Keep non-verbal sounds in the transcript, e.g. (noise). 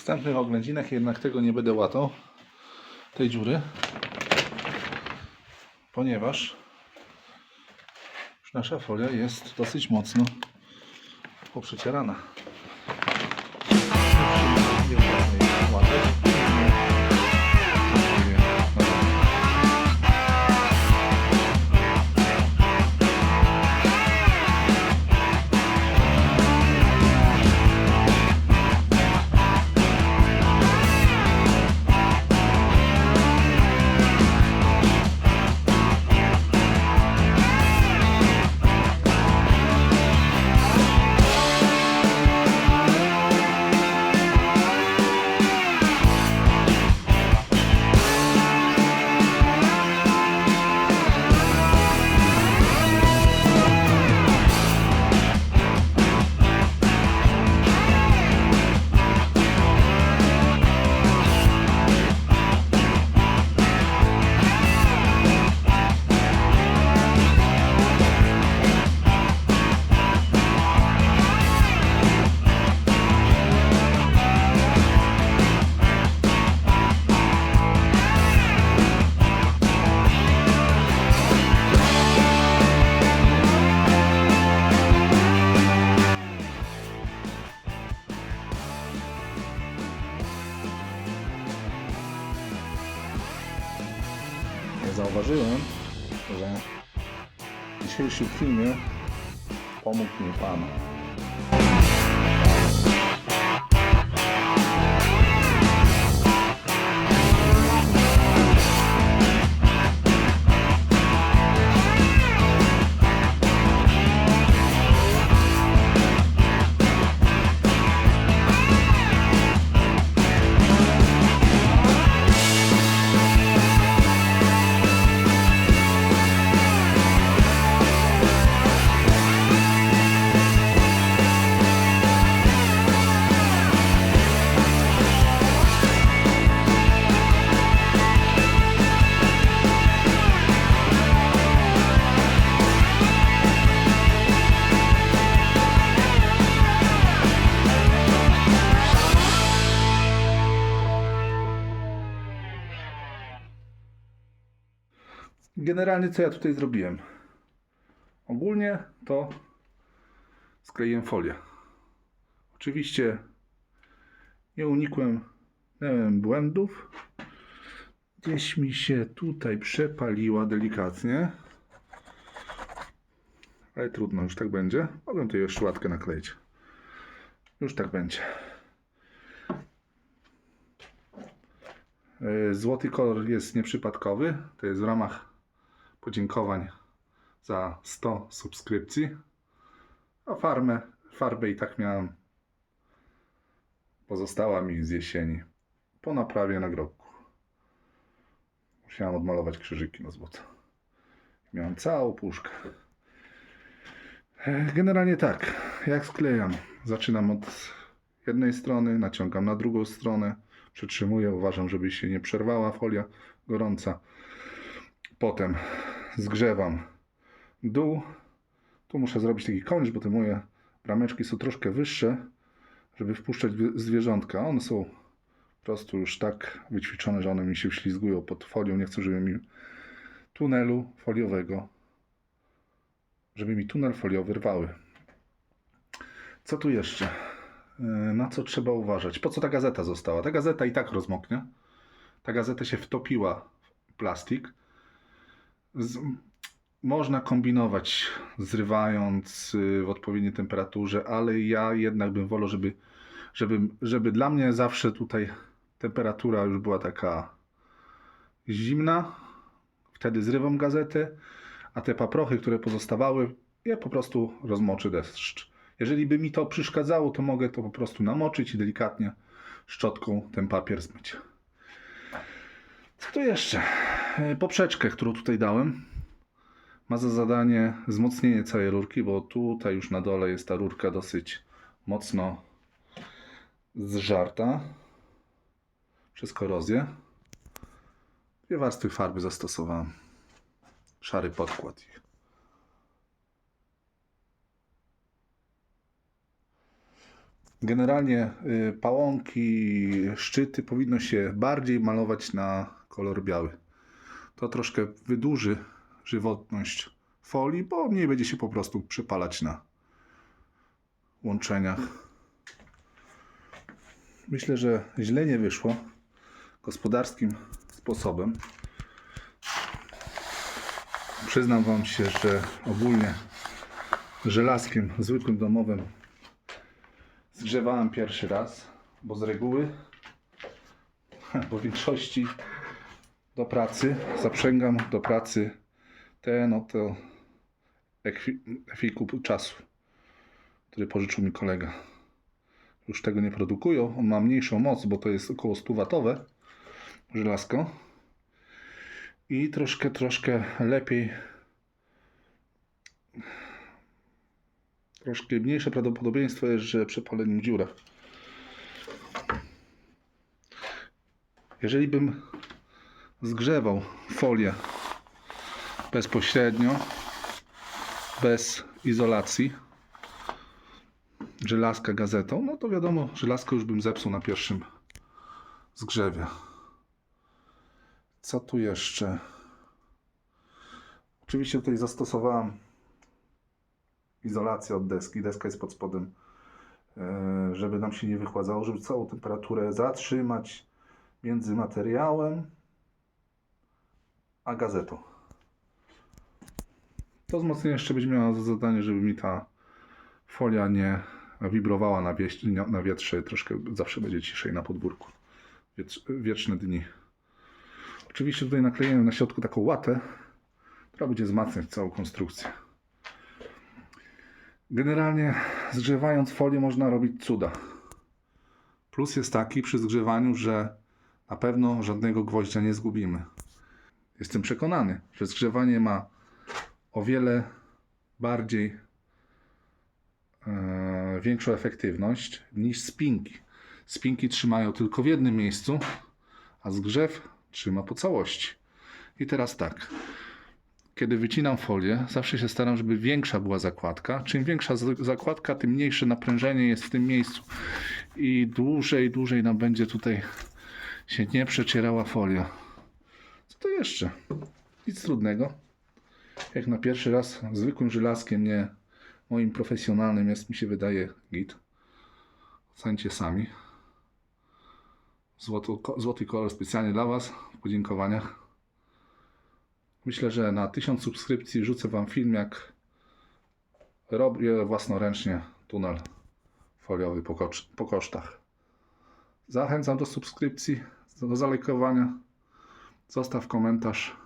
wstępnych oględzinach jednak tego nie będę łatał, tej dziury, ponieważ nasza folia jest dosyć mocno poprzecierana. Zauważyłem, że w dzisiejszym filmie pomógł mi Pan. Generalnie co ja tutaj zrobiłem? Ogólnie to skleiłem folię. Oczywiście nie unikłem nie wiem, błędów. Gdzieś mi się tutaj przepaliła delikatnie. Ale trudno, już tak będzie. Mogę tu jeszcze łatkę nakleić. Już tak będzie. E, Złoty kolor jest nieprzypadkowy. To jest w ramach podziękowań za 100 subskrypcji. A farmę, farbę i tak miałem. Pozostała mi z jesieni. Po naprawie nagrobku. Musiałem odmalować krzyżyki na złoto. Miałem całą puszkę. Generalnie tak, jak sklejam. Zaczynam od jednej strony, naciągam na drugą stronę, przytrzymuję, uważam, żeby się nie przerwała folia gorąca. Potem zgrzewam dół. Tu muszę zrobić taki kończ, bo te moje brameczki są troszkę wyższe, żeby wpuszczać wi- zwierzątka. One są po prostu już tak wyćwiczone, że one mi się wślizgują pod folią. Nie chcę, żeby mi tunelu foliowego, żeby mi tunel foliowy rwały. Co tu jeszcze? Yy, Na co trzeba uważać? Po co ta gazeta została? Ta gazeta i tak rozmoknie. Ta gazeta się wtopiła w plastik. Z, można kombinować, zrywając y, w odpowiedniej temperaturze, ale ja jednak bym wolał, żeby, żeby, żeby dla mnie zawsze tutaj temperatura już była taka zimna. Wtedy zrywam gazetę, a te paprochy, które pozostawały, je po prostu rozmoczy deszcz. Jeżeli by mi to przeszkadzało, to mogę to po prostu namoczyć i delikatnie szczotką ten papier zmyć. Co tu jeszcze? E, Poprzeczkę, którą tutaj dałem, ma za zadanie wzmocnienie całej rurki, bo tutaj już na dole jest ta rurka dosyć mocno zżarta przez korozję. Dwie warstwy farby zastosowałem. Szary podkład. ich. Generalnie y, pałąki, szczyty powinno się bardziej malować na kolor biały. To troszkę wydłuży żywotność folii, bo mniej będzie się po prostu przypalać na łączeniach. Myślę, że źle nie wyszło gospodarskim sposobem. Przyznam Wam się, że ogólnie żelazkiem zwykłym domowym zgrzewałem pierwszy raz, bo z reguły, (laughs) bo w większości do pracy zaprzęgam do pracy ten oto ekwi- ekwipunek czasu, który pożyczył mi kolega. Już tego nie produkują. On ma mniejszą moc, bo to jest około 100 watowe żelazko. I troszkę, troszkę lepiej troszkę mniejsze prawdopodobieństwo jest, że przepalenie w dziurę. Jeżeli bym zgrzewał folię bezpośrednio, bez izolacji, żelazka gazetą, no to wiadomo, żelazko już bym zepsuł na pierwszym zgrzewie. Co tu jeszcze? Oczywiście tutaj zastosowałem izolację od deski. Deska jest pod spodem, e, żeby nam się nie wychładzało, żeby całą temperaturę zatrzymać między materiałem a gazetą. To wzmocnienie jeszcze będzie miało za zadanie, żeby mi ta folia nie wibrowała na, na wietrze. Troszkę zawsze będzie ciszej na podwórku. Wiecz, wieczne dni. Oczywiście tutaj nakleiłem na środku taką łatę, która będzie wzmacniać całą konstrukcję. Generalnie zgrzewając folię można robić cuda. Plus jest taki przy zgrzewaniu, że na pewno żadnego gwoździa nie zgubimy. Jestem przekonany, że zgrzewanie ma o wiele bardziej e, większą efektywność niż spinki. Spinki trzymają tylko w jednym miejscu, a zgrzew trzyma po całości. I teraz tak. Kiedy wycinam folię, zawsze się staram, żeby większa była zakładka. Czym większa zakładka, tym mniejsze naprężenie jest w tym miejscu. I dłużej, dłużej nam będzie tutaj się nie przecierała folia. To jeszcze? Nic trudnego. Jak na pierwszy raz zwykłym żelazkiem, nie moim profesjonalnym jest, mi się wydaje, git. Ocencie sami. Złoty, kolor specjalnie dla Was w podziękowaniach. Myślę, że na 1000 subskrypcji rzucę Wam film, jak robię własnoręcznie tunel foliowy po, po kosztach. Zachęcam do subskrypcji, do zalajkowania. Zostaw komentarz.